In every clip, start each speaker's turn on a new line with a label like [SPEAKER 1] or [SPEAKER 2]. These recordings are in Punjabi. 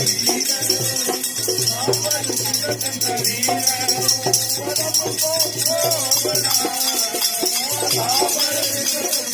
[SPEAKER 1] Thank you.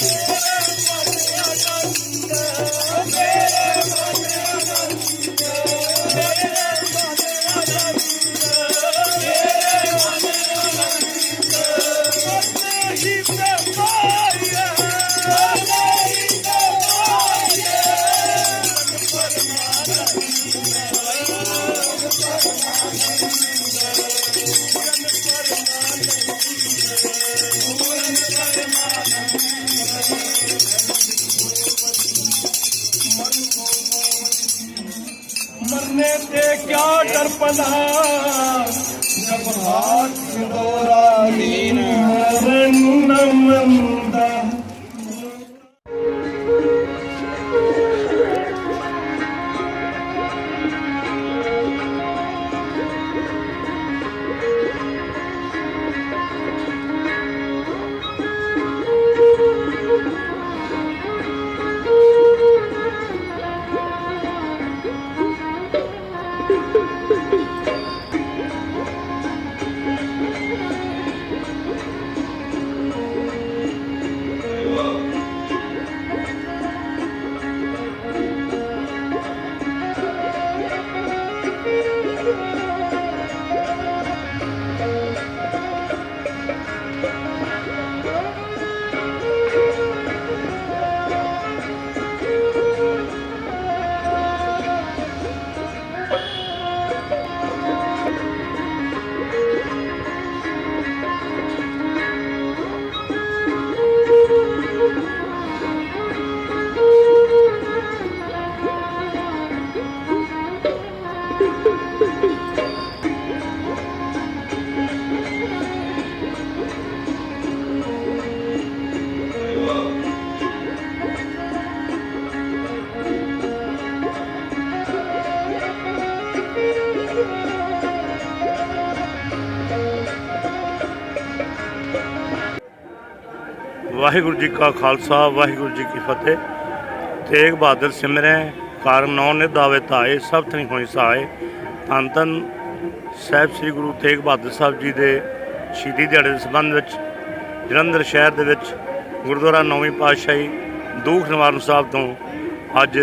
[SPEAKER 1] Yeah. क्या कर पदा जब हाथ दो रानी नमन।
[SPEAKER 2] ਵਾਹਿਗੁਰੂ ਜੀ ਕਾ ਖਾਲਸਾ, ਵਾਹਿਗੁਰੂ ਜੀ ਕੀ ਫਤਿਹ। ਤੇਗ ਬਹਾਦਰ ਸਿਮਰੈ ਕਾਰਨ ਨੌ ਨੇ ਦਾਵੇ ਤਾਏ ਸਭ ਥਣੀ ਹੋਈ ਸਹਾਏ ਧੰਨ ਧੰਨ ਸਾਹਿਬ ਸ੍ਰੀ ਗੁਰੂ ਤੇਗ ਬਹਾਦਰ ਸਾਹਿਬ ਜੀ ਦੇ ਸ਼ਹੀਦੀ ਦਿਹਾੜੇ ਦੇ ਸੰਬੰਧ ਵਿੱਚ, ਜਲੰਧਰ ਸ਼ਹਿਰ ਦੇ ਵਿੱਚ, ਗੁਰਦੁਆਰਾ ਨੌਵੀਂ ਪਾਤਸ਼ਾਹੀ ਦੂਖ ਨਿਵਾਰਨ ਸਾਹਿਬ ਤੋਂ ਅੱਜ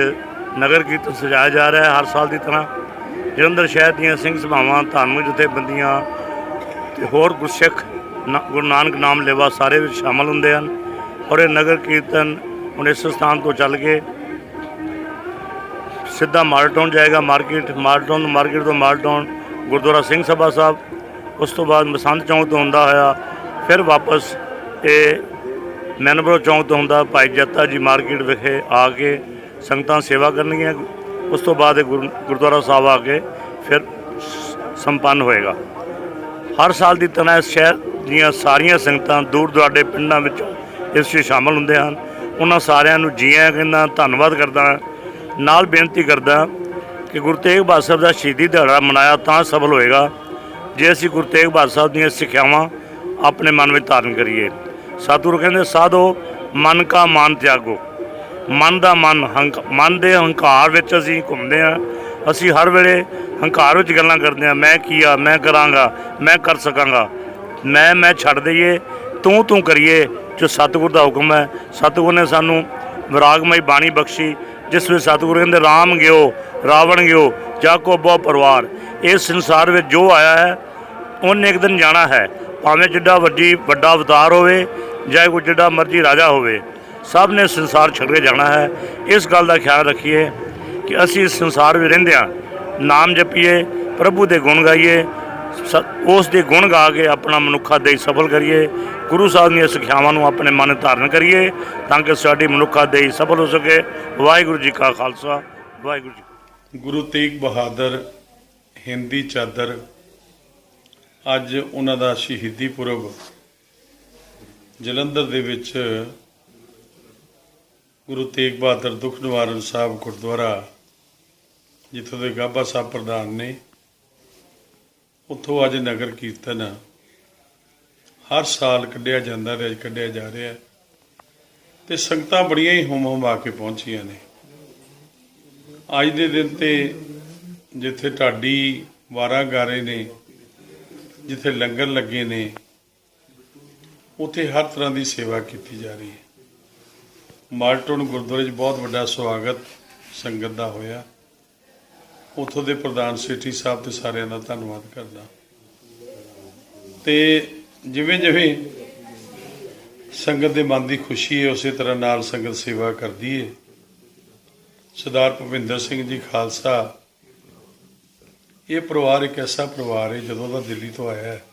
[SPEAKER 2] ਨਗਰ ਕੀਰਤਨ ਸਜਾਇਆ ਜਾ ਰਿਹਾ ਹੈ ਹਰ ਸਾਲ ਦੀ ਤਰ੍ਹਾਂ। ਜਲੰਧਰ ਸ਼ਹਿਰ ਦੀਆਂ ਸਿੰਘ ਸਭਾਵਾਂ, ਧਾਰਮਿਕ ਜਥੇਬੰਦੀਆਂ ਤੇ ਹੋਰ ਗੁਰਸਿੱਖ ਨਾ- ਗੁਰੂ ਨਾਨਕ ਨਾਮ ਲੇਵਾ ਸਾਰੇ ਵਿੱਚ ਸ਼ਾਮਲ ਹੁੰਦੇ ਹਨ ਔਰ ਇਹ ਨਗਰ ਕੀਰਤਨ ਹੁਣ ਇਸ ਸਥਾਨ ਤੋਂ ਚੱਲ ਕੇ ਸਿੱਧਾ ਮਾਰਟਾਊਨ ਜਾਏਗਾ, ਮਾਰਕੀਟ ਮਾਰਟਾਊਨ ਤੋਂ ਮਾਰਕੀਟ ਤੋਂ ਮਾਰਟਾਊਨ ਗੁਰਦੁਆਰਾ ਸਿੰਘ ਸਭਾ ਸਾਹਿਬ, ਉਸ ਤੋਂ ਬਾਅਦ ਮਸੰਦ ਚੌਂਕ ਤੋਂ ਹੁੰਦਾ ਹੋਇਆ, ਫਿਰ ਵਾਪਸ ਇਹ ਮੈਨਬਰੋ ਚੌਂਕ ਤੋਂ ਹੁੰਦਾ ਭਾਈ ਜੱਤਾ ਜੀ ਮਾਰਕੀਟ ਵਿਖੇ ਆ ਕੇ ਸੰਗਤਾਂ ਸੇਵਾ ਕਰਨਗੀਆਂ, ਉਸ ਤੋਂ ਬਾਅਦ ਇਹ ਗੁਰੂ- ਗੁਰਦੁਆਰਾ ਸਾਹਿਬ ਆ ਕੇ ਫਿਰ ਸ- ਸੰਪੰਨ ਹੋਏਗਾ। ਹਰ ਸਾਲ ਦੀ ਤਰ੍ਹਾਂ ਇਸ ਸ਼ਹਿਰ ਦੀਆਂ ਸਾਰੀਆਂ ਸੰਗਤਾਂ ਦੂਰ ਦੁਰਾਡੇ ਪਿੰਡਾਂ ਵਿੱਚ ਇਸ ਵਿੱਚ ਸ਼ਾਮਲ ਹੁੰਦੇ ਹਨ। ਉਹਨਾਂ ਸਾਰਿਆਂ ਨੂੰ ਜੀ ਆਇਆਂ ਕਹਿੰਦਾ, ਧੰਨਵਾਦ ਕਰਦਾ ਨਾਲ ਬੇਨਤੀ ਕਰਦਾ ਕਿ ਗੁਰੂ ਤੇਗ ਬਹਾਦਰ ਸਾਹਿਬ ਦਾ ਸ਼ਹੀਦੀ ਦਿਹਾੜਾ ਮਨਾਇਆ ਤਾਂ ਸਫਲ ਹੋਏਗਾ। ਜੇ ਅਸੀਂ ਗੁਰੂ ਤੇਗ ਬਹਾਦਰ ਸਾਹਿਬ ਦੀਆਂ ਸਿੱਖਿਆਵਾਂ ਆਪਣੇ ਮਨ ਵਿੱਚ ਧਾਰਨ ਕਰੀਏ। ਸਤਿਗੁਰੂ ਕਹਿੰਦੇ, ਸਾਧੋ, ਮਨ ਕਾ ਮਾਨ ਤਿਆਗੋ। ਮਨ ਦਾ ਮਨ ਹੰਕ, ਮਨ ਦੇ ਹੰਕਾਰ ਵਿੱਚ ਅਸੀਂ ਘੁੰਮਦੇ ਆ ਅਸੀਂ ਹਰ ਵੇਲੇ ਹੰਕਾਰ ਵਿੱਚ ਗੱਲਾਂ ਕਰਦੇ ਆ ਮੈਂ ਕੀ ਆ, ਮੈਂ ਕਰਾਂਗਾ, ਮੈਂ ਕਰ ਸਕਾਂਗਾ। ਮੈਂ ਮੈਂ ਛੱਡ ਦਈਏ, ਤੂੰ ਤੂੰ ਕਰੀਏ, ਜੋ ਸਤਿਗੁਰ ਦਾ ਹੁਕਮ ਹੈ। ਸਤਿਗੁਰ ਨੇ ਸਾਨੂੰ ਵਿਰਾਗਮਈ ਬਾਣੀ ਬਖਸ਼ੀ, ਜਿਸ ਵਿੱਚ ਸਤਿਗੁਰ ਕਹਿੰਦੇ, ਰਾਮ ਗਿਓ, ਰਾਵਣ ਗਿਓ ਜਾਕੋ ਬਹੁ ਪਰਿਵਾਰ। ਇਸ ਸੰਸਾਰ ਵਿੱਚ ਜੋ ਆਇਆ ਹੈ, ਉਹਨੇ ਇੱਕ ਦਿਨ ਜਾਣਾ ਹੈ। ਭਾਵੇਂ ਜਿੱਡਾ ਵੱਡੀ, ਵੱਡਾ ਅਵਤਾਰ ਹੋਵੇ, ਜਾਂ ਕੋਈ ਜਿੱਡਾ ਮਰਜ਼ੀ ਰਾਜਾ ਹੋਵੇ, ਸਭ ਨੇ ਸੰਸਾਰ ਛੱਡ ਕੇ ਜਾਣਾ ਹੈ। ਇਸ ਗੱਲ ਦਾ ਖਿਆਲ ਰੱਖੀਏ। ਕਿ ਅਸੀਂ ਇਸ ਸੰਸਾਰ ਵਿੱਚ ਰਹਿੰਦੇ ਰਹਿੰਦਿਆਂ ਨਾਮ ਜਪੀਏ, ਪ੍ਰਭੂ ਦੇ ਗੁਣ ਗਾਈਏ, ਸ- ਉਸ ਦੇ ਗੁਣ ਗਾ ਕੇ ਆਪਣਾ ਮਨੁੱਖਾ ਦੇਹ ਸਫਲ ਕਰੀਏ। ਗੁਰੂ ਸਾਹਿਬ ਦੀਆਂ ਸਿੱਖਿਆਵਾਂ ਨੂੰ ਆਪਣੇ ਮਨ ਧਾਰਨ ਕਰੀਏ ਤਾਂ ਕਿ ਸਾਡੀ ਮਨੁੱਖਾ ਦੇਹ ਸਫਲ ਹੋ ਸਕੇ। ਵਾਹਿਗੁਰੂ ਜੀ ਕਾ ਖਾਲਸਾ, ਵਾਹਿਗੁਰੂ ਜੀ
[SPEAKER 1] ਗੁਰੂ ਤੇਗ ਬਹਾਦਰ, ਹਿੰਦੀ ਚਾਦਰ, ਅੱਜ ਉਹਨਾਂ ਦਾ ਸ਼ਹੀਦੀ ਪੁਰਬ ਜਲੰਧਰ ਦੇ ਵਿੱਚ ਗੁਰੂ ਤੇਗ ਬਹਾਦਰ ਦੁੱਖ ਨਿਵਾਰਨ ਸਾਹਿਬ ਗੁਰਦੁਆਰਾ ਜਿੱਥੋਂ ਦੇ ਗਾਬਾ ਸਾਹਿਬ ਪ੍ਰਧਾਨ ਨੇ, ਉੱਥੋਂ ਅੱਜ ਨਗਰ ਕੀਰਤਨ ਹਰ ਸਾਲ ਕੱਢਿਆ ਜਾਂਦਾ ਤੇ ਅੱਜ ਕੱਢਿਆ ਜਾ ਰਿਹਾ। ਤੇ ਸੰਗਤਾਂ ਬੜੀਆਂ ਹੀ ਹੁਮ ਆ ਕੇ ਪਹੁੰਚੀਆਂ ਨੇ। ਅੱਜ ਦੇ ਦਿਨ ਤੇ ਜਿੱਥੇ ਢਾਡੀ ਵਾਰਾ ਗਾਰੇ ਨੇ, ਜਿੱਥੇ ਲੰਗਰ ਲੱਗੇ ਨੇ, ਉੱਥੇ ਹਰ ਤਰ੍ਹਾਂ ਦੀ ਸੇਵਾ ਕੀਤੀ ਜਾ ਰਹੀ ਹੈ। ਮਾਲਟੋਨ ਗੁਰਦੁਆਰੇ 'ਚ ਬਹੁਤ ਵੱਡਾ ਸਵਾਗਤ ਸੰਗਤ ਦਾ ਹੋਇਆ। ਉੱਥੋਂ ਦੇ ਪ੍ਰਧਾਨ ਸੇਠੀ ਸਾਹਿਬ ਤੇ ਸਾਰਿਆਂ ਦਾ ਧੰਨਵਾਦ ਕਰਦਾ। ਤੇ ਜਿਵੇਂ ਜਿਵੇਂ ਸੰਗਤ ਦੇ ਮਨ ਦੀ ਖੁਸ਼ੀ ਹੈ, ਉਸੇ ਤਰ੍ਹਾਂ ਨਾਲ ਸੰਗਤ ਸੇਵਾ ਕਰਦੀ ਹੈ। ਸਰਦਾਰ ਭੁਪਿੰਦਰ ਸਿੰਘ ਜੀ ਖਾਲਸਾ, ਇਹ ਪਰਿਵਾਰ ਇੱਕ ਐਸਾ ਪਰਿਵਾਰ ਹੈ, ਜਦੋਂ ਦਾ ਦਿੱਲੀ ਤੋਂ ਆਇਆ ਹੈ,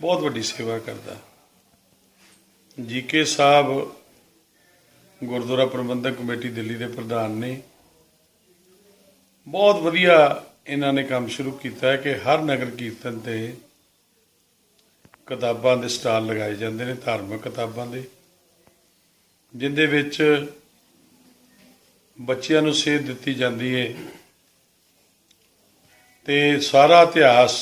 [SPEAKER 1] ਬਹੁਤ ਵੱਡੀ ਸੇਵਾ ਕਰਦਾ। ਜੀਕੇ ਸਾਹਿਬ ਗੁਰਦੁਆਰਾ ਪ੍ਰਬੰਧਕ ਕਮੇਟੀ ਦਿੱਲੀ ਦੇ ਪ੍ਰਧਾਨ ਨੇ ਬਹੁਤ ਵਧੀਆ ਇਹਨਾਂ ਨੇ ਕੰਮ ਸ਼ੁਰੂ ਕੀਤਾ ਹੈ ਕਿ ਹਰ ਨਗਰ ਕੀਰਤਨ ਤੇ ਕਿਤਾਬਾਂ ਦੇ ਸਟਾਲ ਲਗਾਏ ਜਾਂਦੇ ਨੇ, ਧਾਰਮਿਕ ਕਿਤਾਬਾਂ ਦੇ, ਜਿੰਦੇ ਵਿੱਚ ਬੱਚਿਆਂ ਨੂੰ ਸੇਧ ਦਿੱਤੀ ਜਾਂਦੀ ਹੈ ਤੇ ਸਾਰਾ ਇਤਿਹਾਸ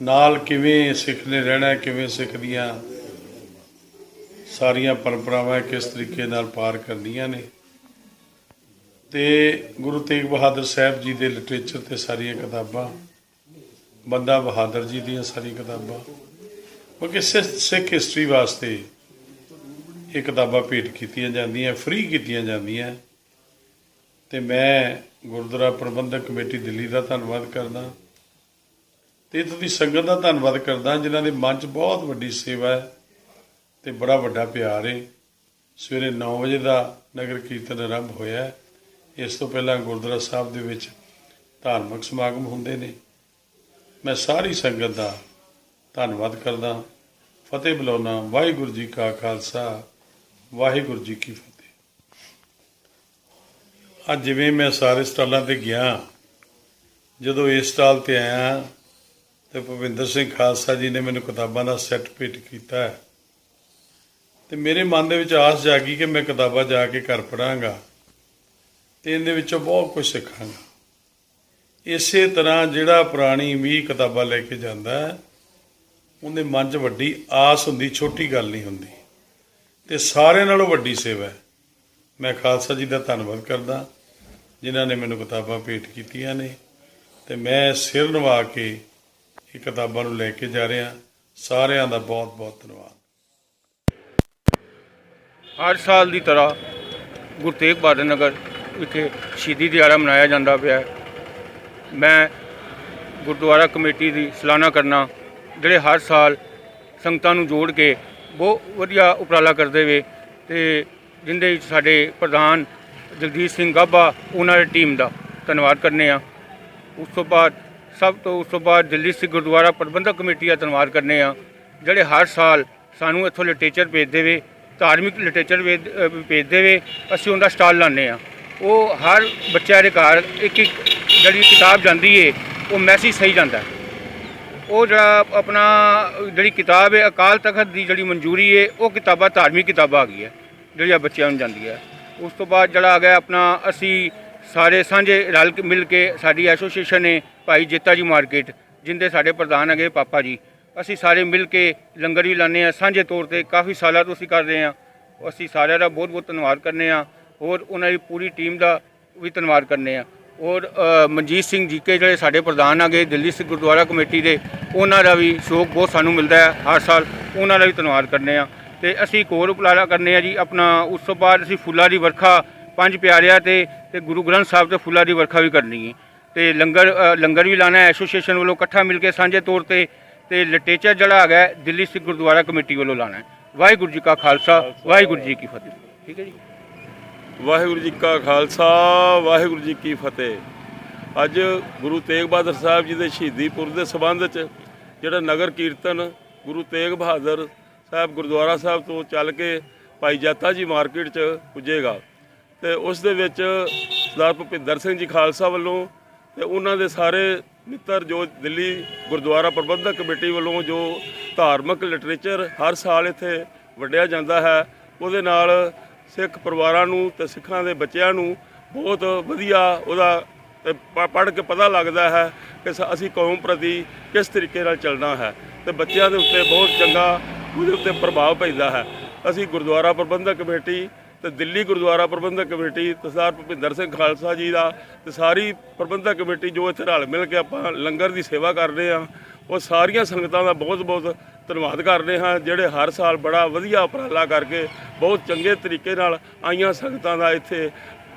[SPEAKER 1] ਨਾਲ ਕਿਵੇਂ ਸਿੱਖ ਨੇ ਰਹਿਣਾ, ਕਿਵੇਂ ਸਿੱਖ ਦੀਆਂ ਸਾਰੀਆਂ ਪਰੰਪਰਾਵਾਂ ਕਿਸ ਤਰੀਕੇ ਨਾਲ ਪਾਰ ਕਰਦੀਆਂ ਨੇ। ਤੇ ਗੁਰੂ ਤੇਗ ਬਹਾਦਰ ਸਾਹਿਬ ਜੀ ਦੇ ਲਿਟਰੇਚਰ ਤੇ ਸਾਰੀਆਂ ਕਿਤਾਬਾਂ, ਬੰਦਾ ਬਹਾਦਰ ਜੀ ਦੀਆਂ ਸਾਰੀਆਂ ਕਿਤਾਬਾਂ, ਕਿਉਂਕਿ ਸਿ- ਸਿੱਖ ਹਿਸਟਰੀ ਵਾਸਤੇ ਇਹ ਕਿਤਾਬਾਂ ਭੇਟ ਕੀਤੀਆਂ ਜਾਂਦੀਆਂ ਫ੍ਰੀ ਕੀਤੀਆਂ ਜਾਂਦੀਆਂ। ਤੇ ਮੈਂ ਗੁਰਦੁਆਰਾ ਪ੍ਰਬੰਧਕ ਕਮੇਟੀ ਦਿੱਲੀ ਦਾ ਧੰਨਵਾਦ ਕਰਦਾ। ਤੇ ਇੱਥੋਂ ਦੀ ਸੰਗਤ ਦਾ ਧੰਨਵਾਦ ਕਰਦਾ, ਜਿਨ੍ਹਾਂ ਦੇ ਮਨ 'ਚ ਬਹੁਤ ਵੱਡੀ ਸੇਵਾ ਹੈ ਤੇ ਬੜਾ ਵੱਡਾ ਪਿਆਰ ਹੈ ਸਵੇਰੇ 9 ਵਜੇ ਦਾ ਨਗਰ ਕੀਰਤਨ ਆਰੰਭ ਹੋਇਆ ਹੈ। ਇਸ ਤੋਂ ਪਹਿਲਾਂ ਗੁਰਦੁਆਰਾ ਸਾਹਿਬ ਦੇ ਵਿੱਚ ਧਾਰਮਿਕ ਸਮਾਗਮ ਹੁੰਦੇ ਨੇ। ਮੈਂ ਸਾਰੀ ਸੰਗਤ ਦਾ ਧੰਨਵਾਦ ਕਰਦਾ ਫਤਿਹ ਬੁਲਾਉਣਾ ਵਾਹਿਗੁਰੂ ਜੀ ਕਾ ਖਾਲਸਾ, ਵਾਹਿਗੁਰੂ ਜੀ ਕੀ ਫਤਿਹ। ਅੱਜ ਜਿਵੇਂ ਮੈਂ ਸਾਰੇ ਸਟਾਲਾਂ ਤੇ ਗਿਆ, ਜਦੋਂ ਇਸ ਸਟਾਲ ਤੇ ਆਇਆ, ਤੇ ਭੁਪਿੰਦਰ ਸਿੰਘ ਖਾਲਸਾ ਜੀ ਨੇ ਮੈਨੂੰ ਕਿਤਾਬਾਂ ਦਾ ਸੈੱਟ ਭੇਟ ਕੀਤਾ। ਹੈ ਤੇ ਮੇਰੇ ਮਨ ਦੇ ਵਿੱਚ ਆਸ ਜਾਗੀ ਕਿ ਮੈਂ ਕਿਤਾਬਾਂ ਜਾ ਕੇ ਘਰ ਪੜਾਂਗਾ ਤੇ ਇਹਦੇ ਵਿੱਚੋਂ ਬਹੁਤ ਕੁਝ ਸਿੱਖਾਂਗਾ। ਇਸੇ ਤਰ੍ਹਾਂ ਜਿਹੜਾ ਪੁਰਾਣੀ ਵੀ ਕਿਤਾਬਾਂ ਲੈ ਕੇ ਜਾਂਦਾ ਹੈ, ਉਹਦੇ ਮਨ 'ਚ ਵੱਡੀ ਆਸ ਹੁੰਦੀ, ਛੋਟੀ ਗੱਲ ਨਹੀਂ ਹੁੰਦੀ। ਤੇ ਸਾਰਿਆਂ ਨਾਲੋਂ ਵੱਡੀ ਸੇਵਾ ਹੈ। ਮੈਂ ਖਾਲਸਾ ਜੀ ਦਾ ਧੰਨਵਾਦ ਕਰਦਾ, ਜਿਨ੍ਹਾਂ ਨੇ ਮੈਨੂੰ ਕਿਤਾਬਾਂ ਭੇਟ ਕੀਤੀਆਂ ਨੇ। ਤੇ ਮੈਂ ਸਿਰ ਨਵਾ ਕੇ ਇਹ ਕਿਤਾਬਾਂ ਨੂੰ ਲੈ ਕੇ ਜਾ ਰਿਹਾ, ਸਾਰਿਆਂ ਦਾ ਬਹੁਤ ਬਹੁਤ ਧੰਨਵਾਦ।
[SPEAKER 3] ਹਰ ਸਾਲ ਦੀ ਤਰ੍ਹਾਂ ਗੁਰੂ ਤੇਗ ਬਹਾਦਰ ਨਗਰ ਵਿਖੇ ਸ਼ਹੀਦੀ ਦਿਹਾੜਾ ਮਨਾਇਆ ਜਾਂਦਾ ਪਿਆ ਮੈਂ ਗੁਰਦੁਆਰਾ ਕਮੇਟੀ ਦੀ ਸਲਾਨਾ ਕਰਨਾ, ਜਿਹੜੇ ਹਰ ਸਾਲ ਸੰਗਤਾਂ ਨੂੰ ਜੋੜ ਕੇ ਬਹੁਤ ਵਧੀਆ ਉਪਰਾਲਾ ਕਰਦੇ ਵੇ ਤੇ ਜਿੰਦੇ ਵਿੱਚ ਸਾਡੇ ਪ੍ਰਧਾਨ ਜਗਦੀਸ਼ ਸਿੰਘ ਗਾਬਾ, ਉਹਨਾਂ ਦੀ ਟੀਮ ਦਾ ਧੰਨਵਾਦ ਕਰਨੇ ਆ। ਉਸ ਤੋਂ ਬਾਅਦ, ਸਭ ਤੋਂ ਉਸ ਤੋਂ ਬਾਅਦ ਦਿੱਲੀ ਸਿੱਖ ਗੁਰਦੁਆਰਾ ਪ੍ਰਬੰਧਕ ਕਮੇਟੀ ਦਾ ਧੰਨਵਾਦ ਕਰਨੇ ਆ। ਜਿਹੜੇ ਹਰ ਸਾਲ ਸਾਨੂੰ ਇੱਥੋਂ ਲਿਟਰੇਚਰ ਭੇਜਦੇ ਵੇ, ਧਾਰਮਿਕ ਲਿਟਰੇਚਰ ਵੇ- ਭੇਜਦੇ ਵੇ, ਅਸੀਂ ਉਹਦਾ ਸਟਾਲ ਲਾਉਂਦੇ ਆ। ਉਹ ਹਰ ਬੱਚਿਆਂ ਦੇ ਘਰ ਇੱਕ ਇੱਕ ਜਿਹੜੀ ਕਿਤਾਬ ਜਾਂਦੀ ਏ, ਉਹ ਮੈਸੇਜ ਸਹੀ ਜਾਂਦਾ। ਉਹ ਜਿਹੜਾ ਆਪਣਾ ਜਿਹੜੀ ਕਿਤਾਬ ਹੈ ਅਕਾਲ ਤਖਤ ਦੀ ਜਿਹੜੀ ਮਨਜ਼ੂਰੀ ਹੈ ਉਹ ਕਿਤਾਬਾਂ ਧਾਰਮਿਕ ਕਿਤਾਬਾਂ ਆ ਗਈ ਹੈ ਜਿਹੜੀਆਂ ਬੱਚਿਆਂ ਨੂੰ ਜਾਂਦੀ ਹੈ ਉਸ ਤੋਂ ਬਾਅਦ ਜਿਹੜਾ ਆ ਗਿਆ ਆਪਣਾ ਅਸੀਂ ਸਾਰੇ ਸਾਂਝੇ ਰਲ ਕੇ ਮਿਲ ਕੇ ਸਾਡੀ ਐਸੋਸੀਏਸ਼ਨ ਹੈ ਭਾਈ ਜੇਤਾ ਜੀ ਮਾਰਕੀਟ, ਜਿੰਦੇ ਸਾਡੇ ਪ੍ਰਧਾਨ ਹੈਗੇ ਪਾਪਾ ਜੀ, ਅਸੀਂ ਸਾਰੇ ਮਿਲ ਕੇ ਲੰਗਰ ਵੀ ਲਾਉਂਦੇ ਆ ਸਾਂਝੇ ਤੌਰ ਤੇ ਕਾਫੀ ਸਾਲਾਂ ਤੋਂ ਅਸੀਂ ਕਰ ਰਹੇ ਹਾਂ। ਅਸੀਂ ਸਾਰਿਆਂ ਦਾ ਬਹੁਤ ਬਹੁਤ ਧੰਨਵਾਦ ਕਰਨੇ ਆ ਔਰ ਉਹਨਾਂ ਦੀ ਪੂਰੀ ਟੀਮ ਦਾ ਵੀ ਧੰਨਵਾਦ ਕਰਨੇ ਆ। ਔਰ ਮਨਜੀਤ ਸਿੰਘ ਜੀਕੇ ਜਿਹੜੇ ਸਾਡੇ ਪ੍ਰਧਾਨ ਆਗੇ ਦਿੱਲੀ ਸਿੱਖ ਗੁਰਦੁਆਰਾ ਕਮੇਟੀ ਦੇ, ਉਹਨਾਂ ਦਾ ਵੀ ਸ਼ੌਕ ਬਹੁਤ ਸਾਨੂੰ ਮਿਲਦਾ ਹੈ ਹਰ ਸਾਲ, ਉਹਨਾਂ ਦਾ ਵੀ ਧੰਨਵਾਦ ਕਰਨੇ ਆ। ਤੇ ਅਸੀਂ ਇੱਕ ਹੋਰ ਉਪਰਾਲਾ ਕਰਨੇ ਆ ਜੀ, ਆਪਣਾ ਉਸ ਤੋਂ ਬਾਅਦ ਅਸੀਂ ਫੁੱਲਾਂ ਦੀ ਵਰਖਾ ਪੰਜ ਪਿਆਰਿਆਂ ਤੇ ਤੇ ਗੁਰੂ ਗ੍ਰੰਥ ਸਾਹਿਬ ਤੇ ਫੁੱਲਾਂ ਦੀ ਵਰਖਾ ਵੀ ਕਰਨੀ ਹੈ। ਤੇ ਲੰਗਰ ਲੰਗਰ ਵੀ ਲਾਣਾ ਐਸੋਸੀਏਸ਼ਨ ਵੱਲੋਂ ਇਕੱਠਾ ਮਿਲ ਕੇ ਸਾਂਝੇ ਤੌਰ ਤੇ ਤੇ ਲਿਟਰੇਚਰ ਜਿਹੜਾ ਹੈਗਾ ਦਿੱਲੀ ਸਿੱਖ ਗੁਰਦੁਆਰਾ ਕਮੇਟੀ ਵੱਲੋਂ ਲਾਣਾ ਵਾਹਿਗੁਰੂ ਜੀ ਕਾ ਖਾਲਸਾ, ਵਾਹਿਗੁਰੂ ਜੀ ਕੀ ਫਤਿਹ। ਠੀਕ ਹੈ ਜੀ?
[SPEAKER 4] ਵਾਹਿਗੁਰੂ ਜੀ ਕਾ ਖਾਲਸਾ, ਵਾਹਿਗੁਰੂ ਜੀ ਕੀ ਫਤਿਹ। ਅੱਜ ਗੁਰੂ ਤੇਗ ਬਹਾਦਰ ਸਾਹਿਬ ਜੀ ਦੇ ਸ਼ਹੀਦੀ ਪੁਰਬ ਦੇ ਸਬੰਧ 'ਚ ਜਿਹੜਾ ਨਗਰ ਕੀਰਤਨ ਗੁਰੂ ਤੇਗ ਬਹਾਦਰ ਸਾਹਿਬ ਗੁਰਦੁਆਰਾ ਸਾਹਿਬ ਤੋਂ ਚੱਲ ਕੇ ਭਾਈ ਜਾਤਾ ਜੀ ਮਾਰਕੀਟ 'ਚ ਪੁੱਜੇਗਾ। ਤੇ ਉਸ ਦੇ ਵਿੱਚ ਸਰਦਾਰ ਭੁਪਿੰਦਰ ਸਿੰਘ ਜੀ ਖਾਲਸਾ ਵੱਲੋਂ ਤੇ ਉਹਨਾਂ ਦੇ ਸਾਰੇ ਮਿੱਤਰ ਜੋ ਦਿੱਲੀ ਗੁਰਦੁਆਰਾ ਪ੍ਰਬੰਧਕ ਕਮੇਟੀ ਵੱਲੋਂ ਜੋ ਧਾਰਮਿਕ ਲਿਟਰੇਚਰ ਹਰ ਸਾਲ ਇੱਥੇ ਵੰਡਿਆ ਜਾਂਦਾ ਹੈ, ਉਹਦੇ ਨਾਲ ਸਿੱਖ ਪਰਿਵਾਰਾਂ ਨੂੰ ਤੇ ਸਿੱਖਾਂ ਦੇ ਬੱਚਿਆਂ ਨੂੰ ਬਹੁਤ ਵਧੀਆ ਉਹਦਾ ਪੜ੍ਹ ਕੇ ਪਤਾ ਲੱਗਦਾ ਹੈ ਕਿ ਸ- ਅਸੀਂ ਕੌਮ ਪ੍ਰਤੀ ਕਿਸ ਤਰੀਕੇ ਨਾਲ ਚੱਲਣਾ ਹੈ ਤੇ ਬੱਚਿਆਂ ਦੇ ਉੱਤੇ ਬਹੁਤ ਚੰਗਾ ਉਹਦੇ ਉੱਤੇ ਪ੍ਰਭਾਵ ਪੈਂਦਾ ਹੈ। ਅਸੀਂ ਗੁਰਦੁਆਰਾ ਪ੍ਰਬੰਧਕ ਕਮੇਟੀ ਤੇ ਦਿੱਲੀ ਗੁਰਦੁਆਰਾ ਪ੍ਰਬੰਧਕ ਕਮੇਟੀ ਤੇ ਸਰਦਾਰ ਭੁਪਿੰਦਰ ਸਿੰਘ ਖਾਲਸਾ ਜੀ ਦਾ ਤੇ ਸਾਰੀ ਪ੍ਰਬੰਧਕ ਕਮੇਟੀ ਜੋ ਇੱਥੇ ਰਲ ਮਿਲ ਕੇ ਆਪਾਂ ਲੰਗਰ ਦੀ ਸੇਵਾ ਕਰ ਰਹੇ ਆ ਉਹ ਸਾਰੀਆਂ ਸੰਗਤਾਂ ਦਾ ਬਹੁਤ ਬਹੁਤ ਧੰਨਵਾਦ ਕਰਦੇ ਹਾਂ, ਜਿਹੜੇ ਹਰ ਸਾਲ ਬੜਾ ਵਧੀਆ ਉਪਰਾਲਾ ਕਰਕੇ ਬਹੁਤ ਚੰਗੇ ਤਰੀਕੇ ਨਾਲ ਆਈਆਂ ਸੰਗਤਾਂ ਦਾ ਇੱਥੇ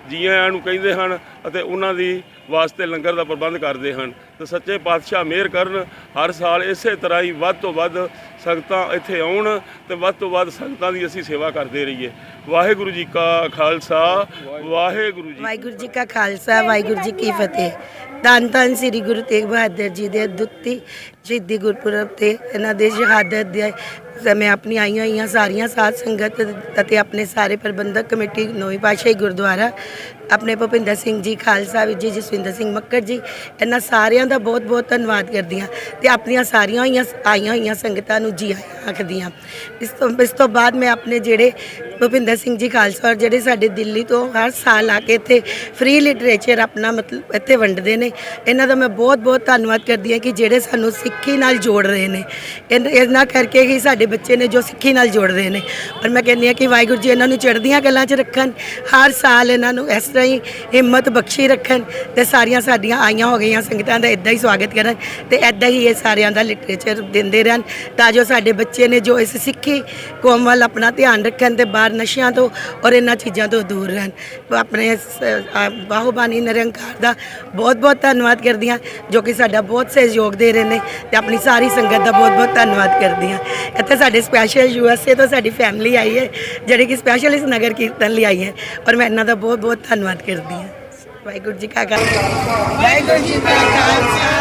[SPEAKER 4] ਜੀ ਆਇਆਂ ਨੂੰ ਕਹਿੰਦੇ ਹਨ ਅਤੇ ਉਹਨਾਂ ਦੀ ਵਾਸਤੇ ਲੰਗਰ ਦਾ ਪ੍ਰਬੰਧ ਕਰਦੇ ਹਨ। ਤੇ ਸੱਚੇ ਪਾਤਸ਼ਾਹ ਮਿਹਰ ਕਰਨ, ਹਰ ਸਾਲ ਇਸੇ ਤਰ੍ਹਾਂ ਹੀ ਵੱਧ ਤੋਂ ਵੱਧ ਸੰਗਤਾਂ ਇੱਥੇ ਆਉਣ ਤੇ ਵੱਧ ਤੋਂ ਵੱਧ ਸੰਗਤਾਂ ਦੀ ਅਸੀਂ ਸੇਵਾ ਕਰਦੇ ਰਹੀਏ। ਵਾਹਿਗੁਰੂ ਜੀ ਕਾ ਖਾਲਸਾ, ਵਾਹਿਗੁਰੂ ਜੀ
[SPEAKER 5] ਵਾਹਿਗੁਰੂ ਜੀ ਕਾ ਖਾਲਸਾ, ਵਾਹਿਗੁਰੂ ਜੀ ਕੀ ਫਤਿਹ। ਧੰਨ ਧੰਨ ਸ੍ਰੀ ਗੁਰੂ ਤੇਗ ਬਹਾਦਰ ਜੀ ਦੇ ਦੁੱਤੀ ਸ਼ਹੀਦੀ ਗੁਰਪੁਰਬ ਤੇ ਇਹਨਾਂ ਦੇ ਸ਼ਹਾਦਤ ਦੇ ਸਮੇਂ ਆਪਣੀ ਆਈਆਂ ਹੋਈਆਂ ਸਾਰੀਆਂ ਸਾਧ ਸੰਗਤ ਅਤੇ ਆਪਣੇ ਸਾਰੇ ਪ੍ਰਬੰਧਕ ਕਮੇਟੀ, ਨੌਵੀਂ ਪਾਤਸ਼ਾਹੀ ਗੁਰਦੁਆਰਾ ਆਪਣੇ ਭੁਪਿੰਦਰ ਸਿੰਘ ਜੀ, ਖਾਲਸਾ ਵੀ ਜੀ, ਜਸਵਿੰਦਰ ਸਿੰਘ ਮੱਕੜ ਜੀ, ਇਹਨਾਂ ਸਾਰਿਆਂ ਦਾ ਬਹੁਤ ਬਹੁਤ ਧੰਨਵਾਦ ਕਰਦੀ ਹਾਂ ਤੇ ਆਪਣੀਆਂ ਸਾਰੀਆਂ ਹੋਈਆਂ, ਆਈਆਂ ਹੋਈਆਂ ਸੰਗਤਾਂ ਨੂੰ ਜੀ ਆਖਦੀ ਹਾਂ। ਇਸ ਤੋਂ ਇਸ ਤੋਂ ਬਾਅਦ ਮੈਂ ਆਪਣੇ ਜਿਹੜੇ ਭੁਪਿੰਦਰ ਸਿੰਘ ਜੀ, ਖਾਲਸਾ ਔਰ ਜਿਹੜੇ ਸਾਡੇ ਦਿੱਲੀ ਤੋਂ ਹਰ ਸਾਲ ਆ ਕੇ ਇੱਥੇ ਫ੍ਰੀ ਲਿਟਰੇਚਰ ਆਪਣਾ ਮਤਲਬ ਇੱਥੇ ਵੰਡਦੇ ਨੇ, ਇਹਨਾਂ ਦਾ ਮੈਂ ਬਹੁਤ ਬਹੁਤ ਧੰਨਵਾਦ ਕਰਦੀ ਹਾਂ ਕਿ ਜਿਹੜੇ ਸਾਨੂੰ ਸਿੱਖੀ ਨਾਲ ਜੋੜ ਰਹੇ ਨੇ। ਇਨ- ਇਹਨਾਂ ਕਰਕੇ ਹੀ ਸਾਡੇ ਬੱਚੇ ਨੇ ਜੋ ਸਿੱਖੀ ਨਾਲ ਜੋੜ ਰਹੇ ਨੇ। ਔਰ ਮੈਂ ਕਹਿੰਦੀ ਹਾਂ ਕਿ ਵਾਹਿਗੁਰੂ ਜੀ ਇਹਨਾਂ ਨੂੰ ਚੜ੍ਹਦੀਆਂ ਗੱਲਾਂ 'ਚ ਰੱਖਣ, ਹਰ ਸਾਲ ਇਹਨਾਂ ਨੂੰ ਇਸ ਤਰ੍ਹਾਂ ਹੀ ਹਿੰਮਤ ਬਖਸ਼ੀ ਰੱਖਣ ਤੇ ਸਾਰੀਆਂ ਸਾਡੀਆਂ ਆਈਆਂ ਹੋ ਗਈਆਂ ਸੰਗਤਾਂ ਦਾ ਇਦਾਂ ਹੀ ਸਵਾਗਤ ਕਰਨ ਤੇ ਇਦਾਂ ਹੀ ਇਹ ਸਾਰਿਆਂ ਦਾ ਲਿਟਰੇਚਰ ਦਿੰਦੇ ਰਹਿਣ ਤਾਂ ਜੋ ਸਾਡੇ ਬੱਚੇ ਨੇ ਜੋ ਇਸ ਸਿੱਖੀ ਕੌਮ ਵੱਲ ਆਪਣਾ ਧਿਆਨ ਰੱਖਣ ਤੇ ਬਾਹਰ ਨਸ਼ਿਆਂ ਤੋਂ ਔਰ ਇਹਨਾਂ ਚੀਜ਼ਾਂ ਤੋਂ ਦੂਰ ਰਹਿਣ। ਆਪਣੇ ਬਾਹੂਬਾਨੀ ਨਿਰੰਕਾਰ ਦਾ ਬਹੁਤ ਬਹੁਤ ਧੰਨਵਾਦ ਕਰਦੀ ਹਾਂ, ਜੋ ਕਿ ਸਾਡਾ ਬਹੁਤ ਸਹਿਯੋਗ ਦੇ ਰਹੇ ਨੇ ਤੇ ਆਪਣੀ ਸਾਰੀ ਸੰਗਤ ਦਾ ਬਹੁਤ ਬਹੁਤ ਧੰਨਵਾਦ ਕਰਦੀ ਹਾਂ। ਇੱਥੇ ਸਾਡੇ ਸਪੈਸ਼ਲ ਯੂਐਸਏ ਤੋਂ ਸਾਡੀ ਫੈਮਿਲੀ ਆਈ ਹੈ, ਜਿਹੜੀ ਕਿ ਸਪੈਸ਼ਲ ਇਸ ਨਗਰ ਕੀਰਤਨ ਲਈ ਆਈ ਹੈ ਔਰ ਮੈਂ ਇਹਨਾਂ ਦਾ ਬਹੁਤ ਬਹੁਤ ਧੰਨਵਾਦ ਧੰਨਵਾਦ ਕਰਦੀ ਹਾਂ। ਵਾਹਿਗੁਰੂ ਜੀ ਕਾ ਖਾਲਸਾ। ਵਾਹਿਗੁਰੂ ਜੀ ਕਾ ਖਾਲਸਾ।